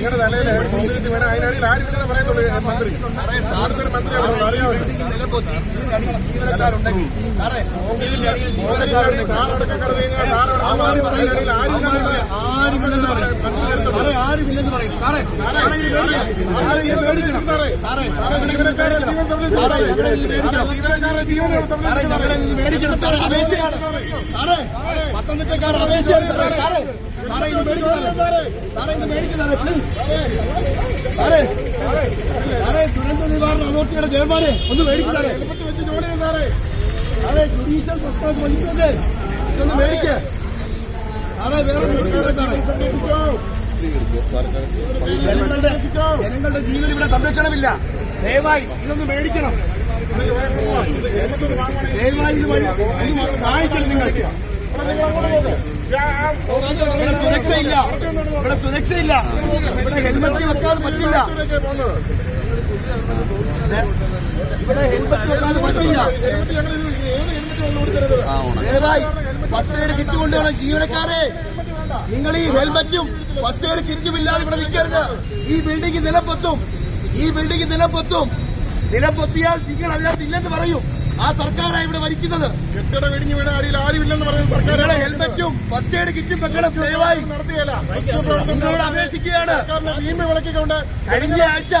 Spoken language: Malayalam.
നിങ്ങളുടെ തലയിൽ കോൺക്രീറ്റ് വീണ അതിനാണെങ്കിൽ ആരും ഇല്ലെന്ന് പറയത്തുള്ളൂ മന്ത്രി. അടുത്തൊരു മന്ത്രി സാറേ ജീവനക്കാരുടെ ദുരന്ത നിവാരണ അതോറിറ്റിയുടെ ചെയർമാനെ ഒന്ന് മേടിക്കുന്നേ ജുഡീഷ്യൽ മേടിക്കേ സാറേ വേറെ ജനങ്ങളുടെ ജനങ്ങളുടെ ജീവൻ ഇവിടെ സംരക്ഷണമില്ല ദയവായി ഇതൊന്ന് മേടിക്കണം. ദയവായി ഇത് വാങ്ങിക്കണം നിങ്ങൾ ഇവിടെ സുരക്ഷയില്ല. ഇവിടെ സുരക്ഷയില്ല. ഇവിടെ ഹെൽമെറ്റ് വെക്കാതെ പറ്റില്ല. ഇവിടെ ഹെൽമെറ്റ് വെക്കാതെ പറ്റില്ല. ദയവായി ഫസ്റ്റ് എയ്ഡ് കിറ്റ് കൊണ്ടുവരണം ജീവനക്കാരെ. നിങ്ങൾ ഈ ഹെൽമറ്റും ഫസ്റ്റ് എയ്ഡ് കിറ്റും ഇല്ലാതെ ഇവിടെ നിൽക്കരുത്. ഈ ബിൽഡിംഗ് നിലപ്പൊത്തും ഈ ബിൽഡിംഗ് നിലപ്പൊത്തും നിലപ്പൊത്തിയാൽ നിങ്ങൾ അതിനകത്ത് ഇല്ലെന്ന് പറയും. ആ സർക്കാരാണ് ഇവിടെ ഭരിക്കുന്നത്. കെട്ടിട ഇടിഞ്ഞു വീണ അടിയിൽ ആരുമില്ലെന്ന് പറയുന്ന സർക്കാർ ഹെൽമറ്റും ഫസ്റ്റ് എയ്ഡ് കിറ്റും കെട്ടിടം ദയവായി നടത്തിയല്ല നിങ്ങളോട് അപേക്ഷിക്കുകയാണ്. ഭീമ വിളക്കിക്കൊണ്ട് കഴിഞ്ഞ ആഴ്ച